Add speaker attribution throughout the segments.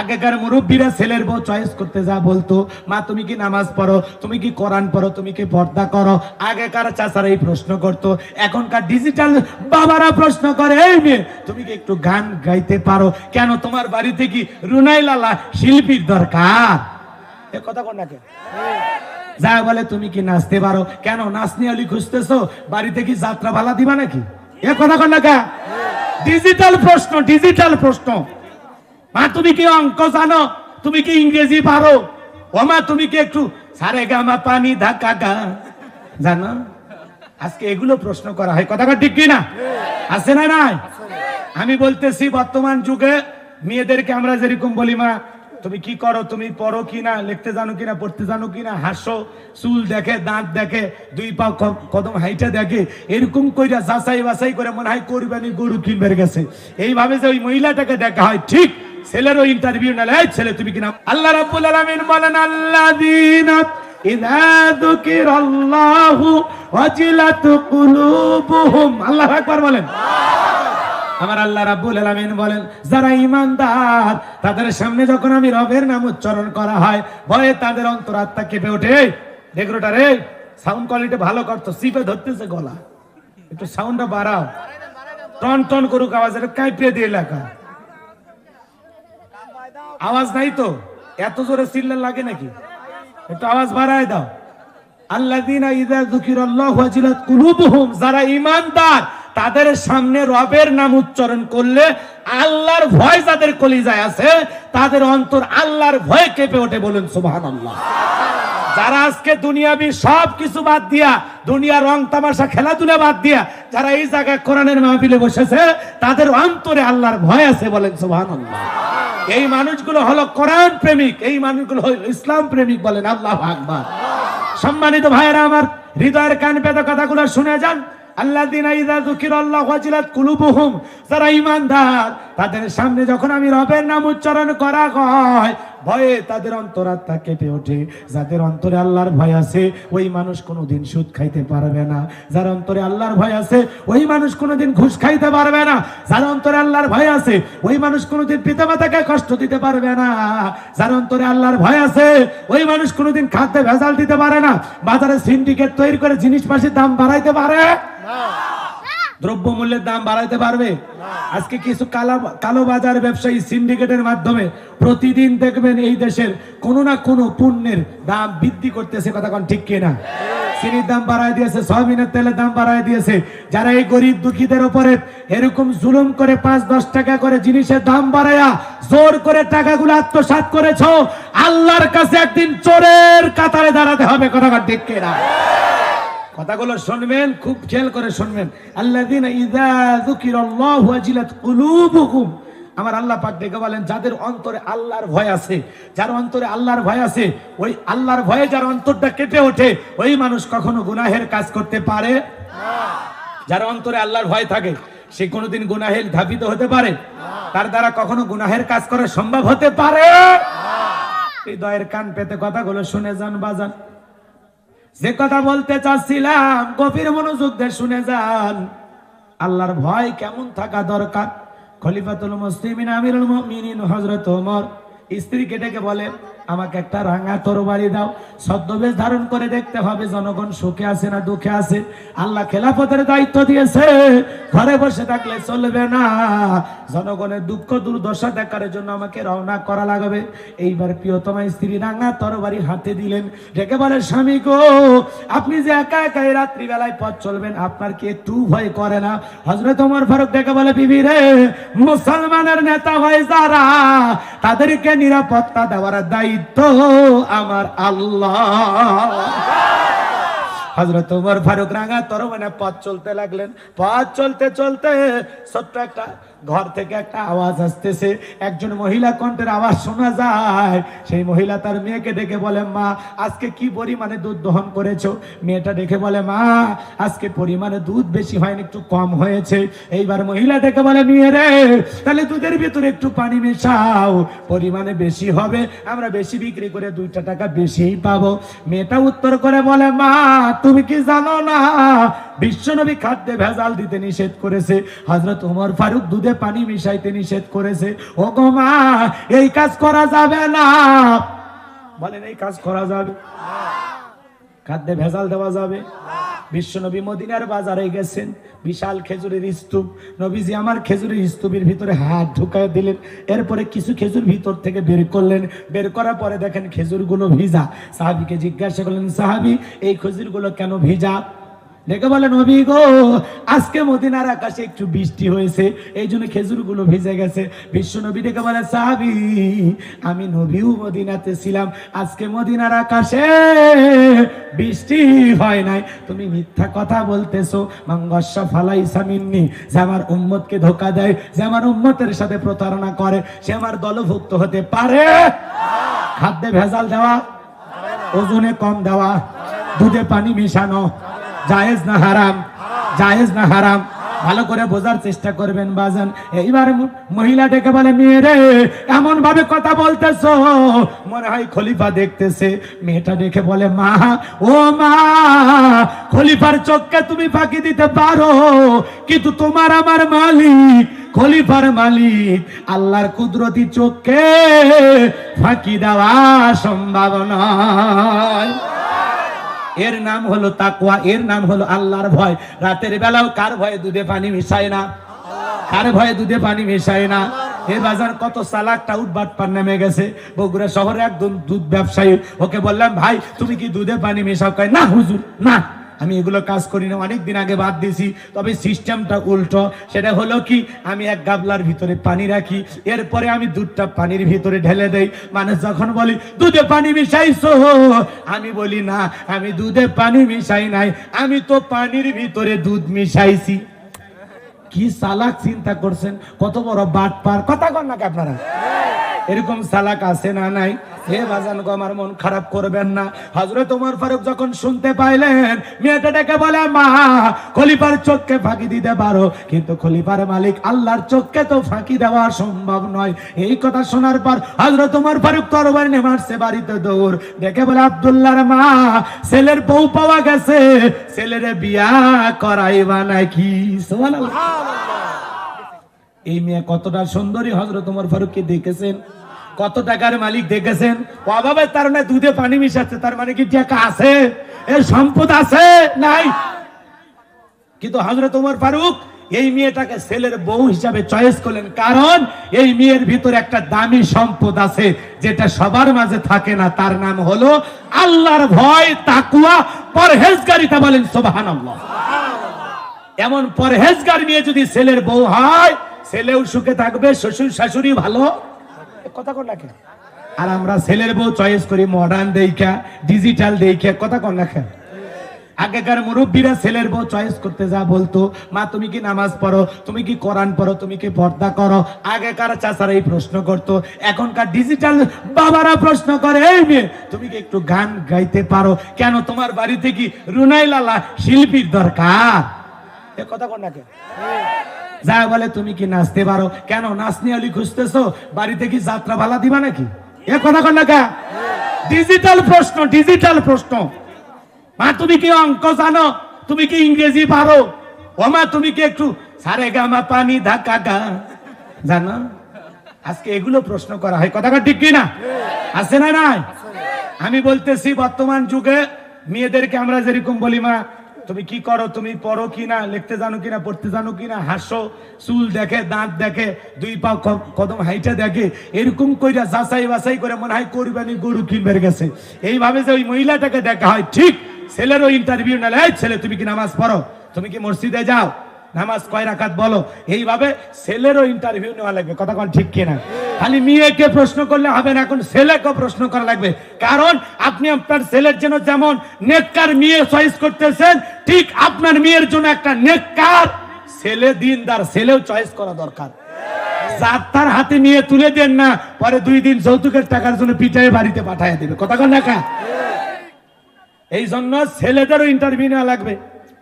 Speaker 1: আগেকার মুরব্বীরা ছেলের বউ চয়েস করতে যা বলতো, মা, তুমি কি নামাজ পড়ো? তুমি কি কোরআন পড়ো? তুমি কি পর্দা করো? আগেকার চাচারা এই প্রশ্ন করতো। এখনকার ডিজিটাল বাবারা প্রশ্ন করে, এই মেয়ে, তুমি কি একটু গান গাইতে পারো? কেন তোমার বাড়িতে কি রুনাই লালা শিল্পীর দরকার? এ কথা কোন নাকি যা বলে তুমি কি নাচতে পারো? কেন নাচনি আলি খুঁজতেছো? বাড়িতে কি যাত্রা ভালা দিবা নাকি? এ কথা কোন নাকা ডিজিটাল প্রশ্ন ডিজিটাল প্রশ্ন। মা, তুমি কি অঙ্ক জানো? তুমি কি ইংরেজি পারো? ও মা, তুমি কি একটু সারে গামা পানি ধাক্কা গা? জানো? আজকে এগুলো প্রশ্ন করা হয়। কথা ঠিক কি না? আছে না নাই? আমি বলতেছি, বর্তমান যুগে মেয়েদেরকে আমরা যেরকম বলি, মা, তুমি কি করো? তুমি পড়ো কিনা লিখতে জানো কিনা পড়তে জানো কিনা হাসো, চুল দেখে, দাঁত দেখে, দুই পা কদম হাইটা দেখে, এরকম কইরা যাচাই বাছাই করে মনে হয় কোরবানি গরু কিনবে গেছে। এইভাবে যে ওই মহিলাটাকে দেখা হয়, ঠিক ছেলেরও ইন্টারভিউ না, এই ছেলে তুমি কিনা? আল্লাহ রাব্বুল আলামিন বলেন, আল্লাযীনা ইযা যুকিরাল্লাহু ওয়াজিলাত কুলুবুহুম। আল্লাহু আমার আল্লাহ রাব্বুল আলামিন বলেন, যারা ঈমানদার, তাদের সামনে যখন আমি রবের নাম উচ্চারণ করা হয়, ভয়ে তাদের অন্তরাত্মা কেঁপে ওঠে। ডেকোরেটর রে সাউন্ড কোয়ালিটি ভালো করতো, সিপে ধরতেছে গলা। একটু সাউন্ডটা বাড়াও। টন টন করুক আওয়াজ এটা কাঁপিয়ে দিয়ে এলাকা আওয়াজ নাই তো? এত জোরে সিল্লার লাগে নাকি? একটু আওয়াজ বাড়ায় দাও। যারা আজকে বাদ দিয়া দুনিয়া রং তামাশা, খেলাধুলা বাদ দিয়া, যারা এই জায়গায় কোরআনের মাহফিলে বসেছে, তাদের অন্তরে আল্লাহর ভয় আছে বলেন সুবহানাল্লাহ। এই মানুষগুলো হলো কোরআন প্রেমিক, এই মানুষগুলো হলো ইসলাম প্রেমিক বলেন আল্লাহ আকবার। সম্মানিত ভাইয়েরা আমার হৃদয়ের কান পেতে কথাগুলো শুনে যান। আল্লাহ দিন কুলুবুহুম, যারা ঈমানদার, তাদের সামনে যখন আমি রবের নাম উচ্চারণ করা হয় ভয়ে তাদের অন্তরাত্মা কেঁপে ওঠে। যাদের অন্তরে আল্লাহর ভয় আছে, ওই মানুষ কোনোদিন সুদ খাইতে পারবে না। যার অন্তরে আল্লাহর ভয় আছে, ওই মানুষ কোনোদিন ঘুষ খাইতে পারবে না। যার অন্তরে আল্লাহর ভয় আছে, ওই মানুষ কোনোদিন পিতামাতাকে কষ্ট দিতে পারবে না। যার অন্তরে আল্লাহর ভয় আছে, ওই মানুষ কোনোদিন খাদ্যে ভেজাল দিতে পারে না। বাজারে সিন্ডিকেট তৈরি করে জিনিস পাশে দাম বাড়াইতে পারে? দ্রব্য মূল্যের দাম বাড়াইতে পারবে? আজকে কিছু কালো কালো বাজার ব্যবসায়ী সিন্ডিকেটের মাধ্যমে প্রতিদিন দেখবেন এই দেশের কোনো না কোনো পণ্যের দাম বৃদ্ধি করতেছে, কথা কোন ঠিক কিনা? চিনির দাম দিয়েছে, সয়াবিনের তেলের দাম বাড়ায় দিয়েছে। যারা এই গরিব দুঃখীদের উপরে এরকম জুলুম করে পাঁচ, দশ টাকা করে জিনিসের দাম বাড়ায়া জোর করে টাকাগুলো আত্মসাৎ করেছ, আল্লাহর কাছে একদিন চোরের কাতারে দাঁড়াতে হবে, কথা ঠিক কিনা? কথাগুলো শুনবেন, খুব খেয়াল করে শুনবেন। আল্লাহ আমার আল্লাহ পাক ডেকে বলেন, যাদের অন্তরে আল্লাহর ভয় আছে, যার অন্তরে আল্লাহর ভয় আছে, ওই আল্লাহর ভয়ে যার অন্তরটা কেটে ওঠে, ওই মানুষ কখনো গুনাহের কাজ করতে পারে? যার অন্তরে আল্লাহর ভয় থাকে, সে কোনোদিন গুনাহের ধাবিত হতে পারে? তার দ্বারা কখনো গুনাহের কাজ করা সম্ভব হতে পারে? এই দয়ের কান পেতে কথাগুলো শুনে যান, বাজান। যে কথা বলতে চাচ্ছিলাম, গভীর মনোযোগ দিয়ে শুনে যান। আল্লাহর ভয় কেমন থাকা দরকার? খলিফাতুল মুসলিমিন, আমিরুল মুমিনিন, হযরত ওমর। স্ত্রীকে ডেকে বলে, আমাকে একটা রাঙা তরবারি দাও। ছদ্মবেশ ধারণ করে দেখতে হবে জনগণ সুখে আছে না দুঃখে আছে। আল্লাহ খেলাফতের দায়িত্ব দিয়েছে। ঘরে বসে থাকলে চলবে না। জনগণের দুঃখ দুর্দশা দেখার জন্য আমাকে রওনা করা লাগবে। এইবার প্রিয়তমা স্ত্রী রাঙা তরবারি হাতে দিলেন। ডেকে বলে, স্বামী গো, আপনি যে একা একা এই রাত্রিবেলায় পথ চলবেন, আপনার কি একটু ভয় করে না? হজরত ওমর ফারুক ডেকে বলে, বিবি রে, মুসলমানের নেতা হয় যারা, তাদেরকে নিরাপত্তা দেওয়ার দায়িত্ব আমার আল্লাহ। হজরত উমর ফারুক রাঙা তরমানে পথ চলতে লাগলেন? পথ চলতে চলতে ছোট্ট একটা ঘর থেকে একটা আওয়াজ আসতেছে। একজন মহিলা কণ্ঠের আওয়াজ শোনা যায়। সেই মহিলা তার মেয়েকে ডেকে বলে, মা, আজকে কি পরিমাণে দুধ দহন করেছ? মেয়েটা ডেকে বলে, মা, আজকে পরিমাণে দুধ বেশি হয়নি, একটু কম হয়েছে। এইবার মহিলা ডেকে বলে মেয়ে রে তাহলে দুধের ভিতরে একটু পানি মেশাও। পরিমাণে বেশি হবে, আমরা বেশি বিক্রি করে দুইটা টাকা বেশিই পাবো। মেয়েটা উত্তর করে বলে, মা, তুমি কি জানো না? বিশ্বনবী খাদ্যে ভেজাল দিতে নিষেধ করেছে। হযরত ওমর ফারুক দুধে পানি মিশাইতে নিষেধ করেছে। ও গো মা, এই কাজ করা যাবে না। বলেন, এই কাজ করা যাবে? খাদ্যে ভেজাল দেওয়া যাবে? বিশ্বনবী মদিনার বাজারে গেছেন, বিশাল খেজুরের স্তূপ। নবীজি আমার খেজুরের স্তূপের ভিতরে হাত ঢুকায় দিলেন। এরপরে কিছু খেজুর ভিতর থেকে বের করলেন। বের করার পরে দেখেন খেজুরগুলো ভিজা। সাহাবিকে জিজ্ঞাসা করলেন, সাহাবি, এই খেজুরগুলো কেন ভিজা? দেখে বলে নবী গো, আজকে মদিনার আকাশে একটু বৃষ্টি হয়েছে, এই জন্য খেজুরগুলো ভিজে গেছে। বিশ্ব নবী ডেকে বলে সাহাবি, আমি নবীও মদিনাতে ছিলাম, আজকে মদিনার আকাশে বৃষ্টি হয় নাই। তুমি মিথ্যা কথা বলতেছো। মাঙ্গস্য ফালাই সামিননি, যে আমার উম্মতকে ধোকা দেয়, যে আমার উম্মতের সাথে প্রতারণা করে, সে আমার দলভুক্ত হতে পারে। খাদ্যে ভেজাল দেওয়া, ওজনে কম দেওয়া, দুধে পানি মিশানো জায়েজ না হারাম? জায়েজ না হারাম? ভালো করে বোঝার চেষ্টা করবেন বাজান। এইবার মহিলা ডেকে বলে মেয়ে রে এমন ভাবে কথা বলতেছো? মনে হয় খলিফা দেখতেছে। মেয়েটা ডেকে বলে, মা, ও মা, খলিফার চোখকে তুমি ফাঁকি দিতে পারো, কিন্তু তোমার আমার মালিক, খলিফার মালিক, আল্লাহর কুদরতি চোখকে ফাঁকি দেওয়া সম্ভব নয়। এর নাম হলো তাকুয়া এর নাম হলো আল্লাহর ভয়। রাতের বেলাও কার ভয়ে দুধে পানি মিশায় না? কার ভয়ে দুধে পানি মিশায় না? এ বাজার কত সালাকটা উঠবাট পার নেমে গেছে। বগুড়া শহরে একদম দুধ ব্যবসায়ী, ওকে বললাম, ভাই, তুমি কি দুধে পানি মেশাও? কয়, না হুজুর, না। আমি এগুলো কাজ করি না অনেক দিন আগে বাদ দিয়েছি, তবে সিস্টেমটা উল্টো। সেটা হলো কি, আমি এক গাবলার ভিতরে পানি রাখি, এরপরে আমি দুধটা পানির ভিতরে ঢেলে দেই। মানুষ যখন বলি, দুধে পানি মিশাইছো? আমি বলি, না, আমি দুধে পানি মিশাই নাই, আমি তো পানির ভিতরে দুধ মিশাইছি। কি সালাক চিন্তা করছেন? কত বড় বাট পার কথা কন আপনারা? এরকম সালাক আছে না নাই? হে বাজান গো, আমার মন খারাপ করবেন না। হজরত ওমর ফারুক যখন শুনতে পাইলেন, মেয়েটা ডেকে বলে, মা, খলিফার চোখকে ফাঁকি দিতে পারো, কিন্তু খলিফার মালিক আল্লাহর চোখকে তো ফাঁকি দেওয়া সম্ভব নয়। এই কথা শোনার পর হজরত ওমর ফারুক তরবারি নিয়ে মারছে বাড়িতে দৌড় দেখে বলে, আব্দুল্লাহর মা, ছেলের বউ পাওয়া গেছে, ছেলের বিয়া করাইবা নাকি? সুবহানাল্লাহ। এই মেয়ে কতটা সুন্দরী হজরত ওমর ফারুককে দেখেছেন? কত টাকার মালিক দেখেছেন? অভাবের না দুধে পানি মিশাচ্ছে, তার মানে কি টাকা আছে? এর সম্পদ আছে? নাই। কিন্তু হজরত ওমর ফারুক এই মেয়েটাকে ছেলের বউ হিসাবে চয়েস করলেন। কারণ এই মেয়ের ভিতরে একটা দামি সম্পদ আছে, যেটা সবার মাঝে থাকে না। তার নাম হলো আল্লাহর ভয় তাকুয়া পরহেজগারিতা বলেন সুবহানাল্লাহ। এমন পরহেজগার নিয়ে যদি ছেলের বউ হয়, ছেলেও সুখে থাকবে শ্বশুর শাশুড়ি ভালো। কথা কোন? নাকি আর আমরা ছেলের বউ চয়েস করি মডার্ন দেখা ডিজিটাল দেখা কথা কোন? নাকি আগেকার মুরব্বীরা ছেলের বউ চয়েস করতে যা বলতো, মা, তুমি কি নামাজ পড়ো? তুমি কি কোরআন পড়ো? তুমি কি পর্দা করো? আগেকার চাচারা এই প্রশ্ন করতো, এখনকার ডিজিটাল বাবারা প্রশ্ন করে, এই মেয়ে, তুমি কি একটু গান গাইতে পারো? কেন তোমার বাড়িতে কি রুনাই লালা শিল্পীর দরকার? এ কথা কোন? নাকি যা বলে তুমি কি নাচতে পারো? কেন নাচনি আলি খুঁজতেছো? বাড়িতে কি যাত্রা ভালা দিবা নাকি? এ কথা কন নাকা ডিজিটাল প্রশ্ন ডিজিটাল প্রশ্ন। মা, তুমি কি অঙ্ক জানো? তুমি কি ইংরেজি পারো? ও মা, তুমি কি একটু সারে গামা পানি ধাক্কা গা। জানো? আজকে এগুলো প্রশ্ন করা হয়। কথা ঠিক কি না আছে না নাই? আমি বলতেছি, বর্তমান যুগে মেয়েদেরকে আমরা যেরকম বলি, মা তুমি কি করো? তুমি পড়ো কিনা? লিখতে জানো কিনা? পড়তে জানো কিনা? হাসো, চুল দেখে, দাঁত দেখে, দুই পা কদম হাইটা দেখে, এরকম কইরা যাচাই বাছাই করে মনে হয় কোরবানি গরু কিনবার গেছে। এইভাবে যে ওই মহিলাটাকে দেখা হয়, ঠিক ছেলেরও ইন্টারভিউ নিলে, এই ছেলে, তুমি কি নামাজ পড়ো? তুমি কি মসজিদে যাও? নামাজ কয় রাখাত বলো? এইভাবে ছেলেরও ইন্টারভিউ নেওয়া লাগবে। কথা কোন ঠিক কিনা? খালি মেয়েকে প্রশ্ন করলে হবে না, এখন ছেলেকে প্রশ্ন করা লাগবে। কারণ আপনি আপনার ছেলের জন্য যেমন নেককার মেয়ে চয়েস করতেছেন ঠিক আপনার মেয়ের জন্য একটা নেককার ছেলে, দিনদার ছেলেও চয়েস করা দরকার। যার তার হাতে নিয়ে তুলে দেন না, পরে দুই দিন যৌতুকের টাকার জন্য পিটাই বাড়িতে পাঠায় দেবে। কথা কন না এই জন্য ছেলেদেরও ইন্টারভিউ নেওয়া লাগবে।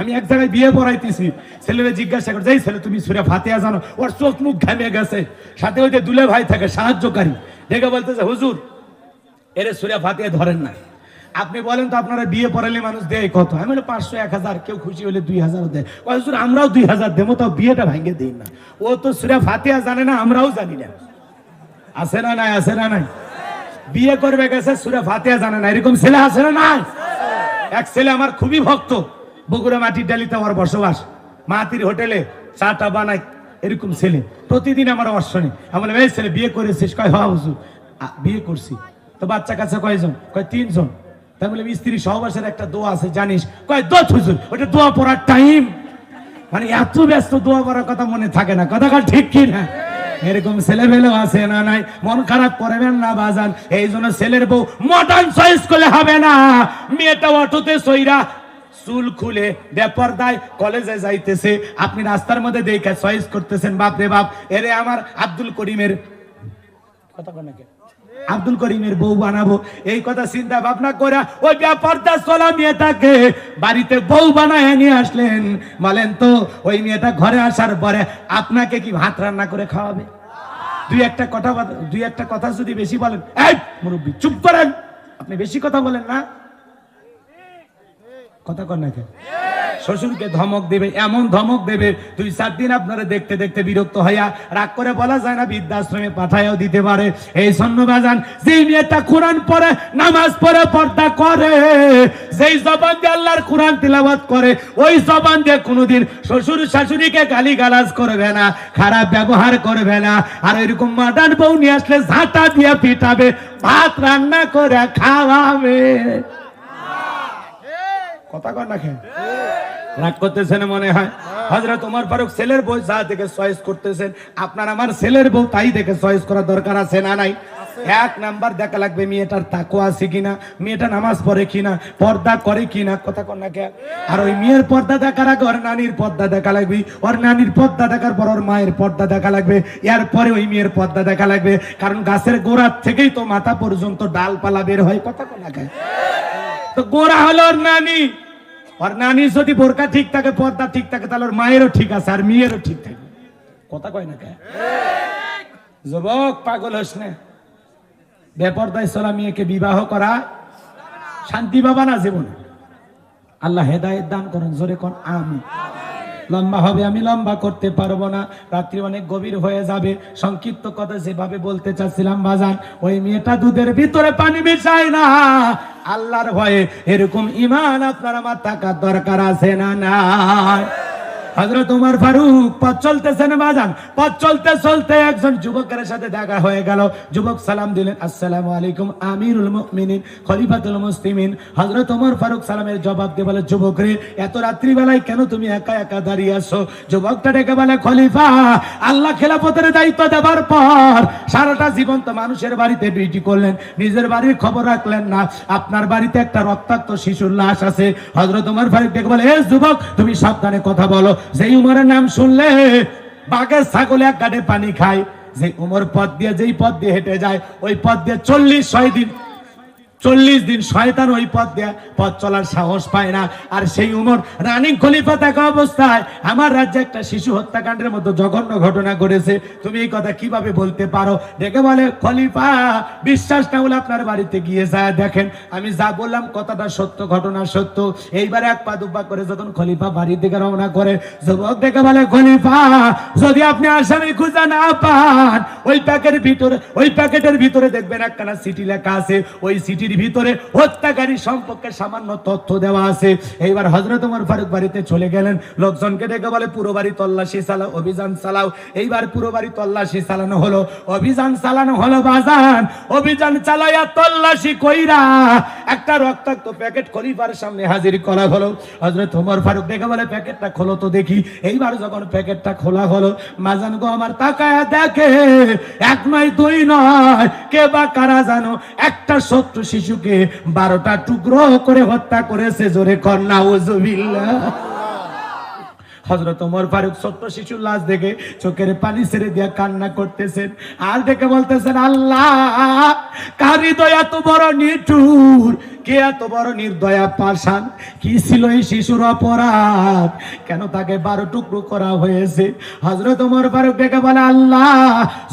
Speaker 1: আমি এক জায়গায় বিয়ে পড়াইতেছি। ছেলেরা জিজ্ঞাসা করে যাই ছেলে, তুমি সুরে ফাতিয়া জানো? ওর চোখ মুখ ঘামে গেছে। সাথে ওই যে দুলে ভাই থাকে, সাহায্যকারী। দেখে বলতেছে, হুজুর, এরে সুরে ফাতিয়া ধরেন না। আপনি বলেন তো আপনারা বিয়ে পড়ালে মানুষ দেয় কত? আমি বলে পাঁচশো এক হাজার কেউ খুশি হলে দুই হাজার দেয়। কয় হুজুর, আমরাও দুই হাজার দেবো তাও বিয়েটা ভাঙে দিই না। ও তো সুরা ফাতিয়া জানে না আমরাও জানি না। আছে না নাই আছে না নাই? বিয়ে করবে গেছে সুরে ফাতিয়া জানে না। এরকম ছেলে আছে না নাই? এক ছেলে আমার খুবই ভক্ত। বগুড়া মাটির ডালিতে আমার বসবাস। মাতির হোটেলে চাটা বানাই এরকম ছেলে। প্রতিদিন আমার অশ্বনে। আমি বললাম, এই ছেলে বিয়ে করেছিস? কয় হ্যাঁ হুজুর। বিয়ে করছি। তো বাচ্চা কাছে কয়জন? কয় তিনজন। তাই বলে স্ত্রী সহবাসের একটা দোয়া আছে, জানিস? ওটা দোয়া পড়ার টাইম মানে এত ব্যস্ত দোয়া করার কথা মনে থাকে না। ঠিক কি না? এরকম ছেলে আছে না নাই? মন খারাপ করবেন না, বাজান। এই জন্য ছেলের বউ মডার্ন চয়েস করলে হবে না। মেয়েটা অটোতে সইরা চুল খুলে বেপরদায় কলেজে যাইতেছে। আপনি রাস্তার মধ্যে দেখে চয়েস করতেছেন। বাপ রে বাপ, এরে আমার আব্দুল করিমের কথা কয় নাকি? আব্দুল করিমের বউ বানাবো। এই কথা চিন্তা ভাবনা করে ওই ব্যাপারটা চলা মেয়েটাকে বাড়িতে বউ বানায় নিয়ে আসলেন। বলেন তো, ওই মেয়েটা ঘরে আসার পরে আপনাকে কি ভাত রান্না করে খাওয়াবে? দুই একটা কথা দুই একটা কথা যদি বেশি বলেন মুরব্বী, চুপ করেন। আপনি বেশি কথা বলেন না। কথা কর না? শ্বশুরকে ধমক দেবে, এমন ধমক দেবে, দুই চার দিন আপনারা দেখতে দেখতে বিরক্ত হইয়া রাগ করে বলা যায় না, বৃদ্ধাশ্রমে পাঠাইও দিতে পারে। এই সন্ন্যবাজান যেই মেয়েটা কোরআন পড়ে, নামাজ পড়ে, পর্দা করে, যেই জবান দিয়ে আল্লাহর কোরআন তিলাবাত করে, ওই জবান দিয়ে কোনোদিন শ্বশুর শাশুড়িকে গালি গালাজ করবে না, খারাপ ব্যবহার করবে না, আর এরকম মাডান বউ নিয়ে আসলে ঝাঁটা দিয়ে পিটাবে, ভাত রান্না করে খাওয়াবে। কথা কর না রাগ করতেছেন মনে হয়? ফারুক ছেলের বউ যা দেখে চয়েস করতেছেন, আপনার আমার ছেলের বউ তাই দেখে চয়েস করার দরকার আছে না নাই? এক নাম্বার দেখা লাগবে মেয়েটার তাকো আছে কিনা, মেয়েটা নামাজ পড়ে কিনা, পর্দা করে কিনা, কথা কর না আর ওই মেয়ের পর্দা দেখার আগে ওর নানির পর্দা দেখা লাগবে, ওর নানির পর্দা দেখার পর ওর মায়ের পর্দা দেখা লাগবে, এরপরে ওই মেয়ের পর্দা দেখা লাগবে, কারণ গাছের গোড়ার থেকেই তো মাথা পর্যন্ত ডালপালা বের হয়, কথা কর না তো গোরা হলো ওর নানি। আর নানি যদি বোরকা ঠিক থাকে, পর্দা ঠিক থাকে, তাহলে ওর মায়েরও ঠিক আছে, আর মেয়েরও ঠিক থাকে। কথা কয় না যুবক, পাগল হস না। বেপরদায় চলা মেয়েকে বিবাহ করা শান্তি পাবা না জীবনে। আল্লাহ হেদায়ত দান করেন, জোরে কোন আমি লম্বা হবে, আমি লম্বা করতে পারব না। রাত্রি অনেক গভীর হয়ে যাবে। সংক্ষিপ্ত কথা যেভাবে বলতে চাচ্ছিলাম, বাজান, ওই মেয়েটা দুধের ভিতরে পানি মিশায় না। আল্লাহর ভয়ে এরকম ইমান আপনার আমার থাকার দরকার আছে না নাই? হজরত উমর ফারুক, পথ চলতেছেন বাজান, পথ চলতে চলতে একজন যুবকের সাথে দেখা হয়ে গেল। যুবক সালাম দিলেন, আসসালামু আলাইকুম আমিরুল মুমিনিন, খলিফাতুল মুসলিমিন। হজরত উমর ফারুক সালামের জবাব দিয়ে বলে, যুবক রে, এত রাত্রি বেলায় কেন তুমি একা একা দাঁড়িয়ে আছো? যুবকটা ডেকে বলে, খলিফা, আল্লাহ খেলাফতের দায়িত্ব দেবার পর সারাটা জীবন তো মানুষের বাড়িতে ডিউটি করলেন, নিজের বাড়ির খবর রাখলেন না। আপনার বাড়িতে একটা রক্তাক্ত শিশুর লাশ আছে। হজরত উমর ফারুক ডেকে বলে, এ যুবক, তুমি সাবধানে কথা বলো। যেই উমরের নাম শুনলে, বাঘের ছাগলে এক গাড়ে পানি খায়। যে উমর পথ দিয়ে, যেই পথ দিয়ে হেঁটে যায়, ওই পথ দিয়ে চল্লিশ ছয় দিন চল্লিশ দিন শয়তান ওই পথ দিয়ে পথ চলার সাহস পায় না। আর সেই উমর রানিং খলিফা থাকা অবস্থায় আমার রাজ্যে একটা শিশু হত্যাকাণ্ডের মতো জঘন্য ঘটনা ঘটেছে। তুমি এই কথা কীভাবে বলতে পারো? ডেকে বলে, খলিফা, বিশ্বাস না হলে আপনার বাড়িতে গিয়ে যায়। দেখেন, আমি যা বললাম কথাটা সত্য, ঘটনা সত্য। এইবার এক পা দুপা করে যখন খলিফা বাড়ির দিকে রওনা করে, যুবক ডেকে বলে, খলিফা, যদি আপনি আসামি খুঁজে না পান, ওই প্যাকেটের ভিতরে ওই প্যাকেটের ভিতরে দেখবেন একখানা সিটি লেখা আছে। ওই সিটির ভিতরে হত্যাকারী সম্পর্কে সামান্য তথ্য দেওয়া আছে। এইবার হজরত উমর ফারুক বাড়িতে চলে গেলেন। লোকজনকে ডেকে বলে, পুরো বাড়ি তল্লাশি চালাও, অভিযান চালাও। এইবার পুরো বাড়ি তল্লাশি চালানো হলো। অভিযান চালানো হলো বাজান। অভিযান চালাইয়া তল্লাশি কইরা একটা রক্তাক্ত প্যাকেট খলিফার সামনে হাজির করা হলো। হজরত উমর ফারুক ডেকে বলে, প্যাকেটটা খোলো তো দেখি। এইবার যখন প্যাকেটটা খোলা হলো, মাজান গো, আমার তাকায়া দেখে, এক নয়, দুই নয়, কে বা কারা জানো, একটা শত্রু শিশুকে বারোটা টুকরো করে হত্যা করেছে জোরে কন্যা ওজুবিল্লাহ হজরত ওমর ফারুক ছোট্ট শিশুর লাশ দেখে চোখের পানি ছেড়ে দিয়ে কান্না করতেছেন। আর দেখে বলতেছেন, আল্লাহ, কার হৃদয় এত বড় নিঠুর? কে এত বড় নির্দয়া পাশান কি ছিল এই শিশুর অপরাধ? কেন তাকে বারো টুকরো করা হয়েছে? হজরত ওমর ফারুক ডেকে বলে, আল্লাহ,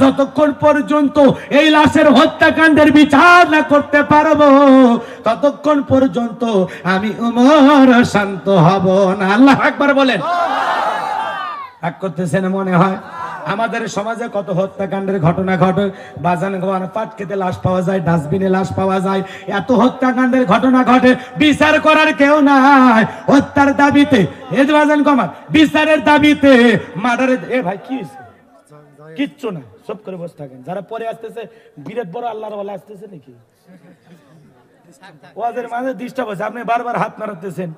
Speaker 1: যতক্ষণ পর্যন্ত এই লাশের হত্যাকাণ্ডের বিচার না করতে পারব, ততক্ষণ পর্যন্ত আমি উমর শান্ত হব না। আল্লাহ একবার বলেন। এক করতেছেন মনে হয়? আমাদের সমাজে কত হত্যাকাণ্ডের ঘটনা ঘটে। বাজান গোয়ান পাট খেতে লাশ পাওয়া যায়, ডাস্টবিনে লাশ পাওয়া যায়। এত হত্যাকাণ্ডের ঘটনা ঘটে, বিচার করার কেউ নাই। হত্যার দাবিতে এ বাজান কমার বিচারের দাবিতে মার্ডারের এ ভাই, কি? কিচ্ছু না সব করে বসে থাকেন। যারা পরে আসতেছে, বিরাট বড় আল্লাহর বলে আসতেছে নাকি? ওয়াজের মাঝে ডিস্টার্ব হচ্ছে আপনি বারবার হাত নাড়াতেছেন।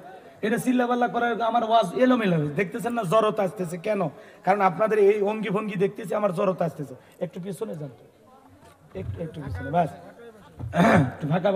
Speaker 1: এটা চিল্লাপাল্লা করার আমার ওয়াজ এলোমেলো। দেখতেছেন না জড়তা আসতেছে। কেন? কারণ আপনাদের এই অঙ্গি ভঙ্গি দেখতেছে, আমার জড়তা আসতেছে। একটু পিছনে যান একটু পিছনে, বাস। একটু ফাঁকা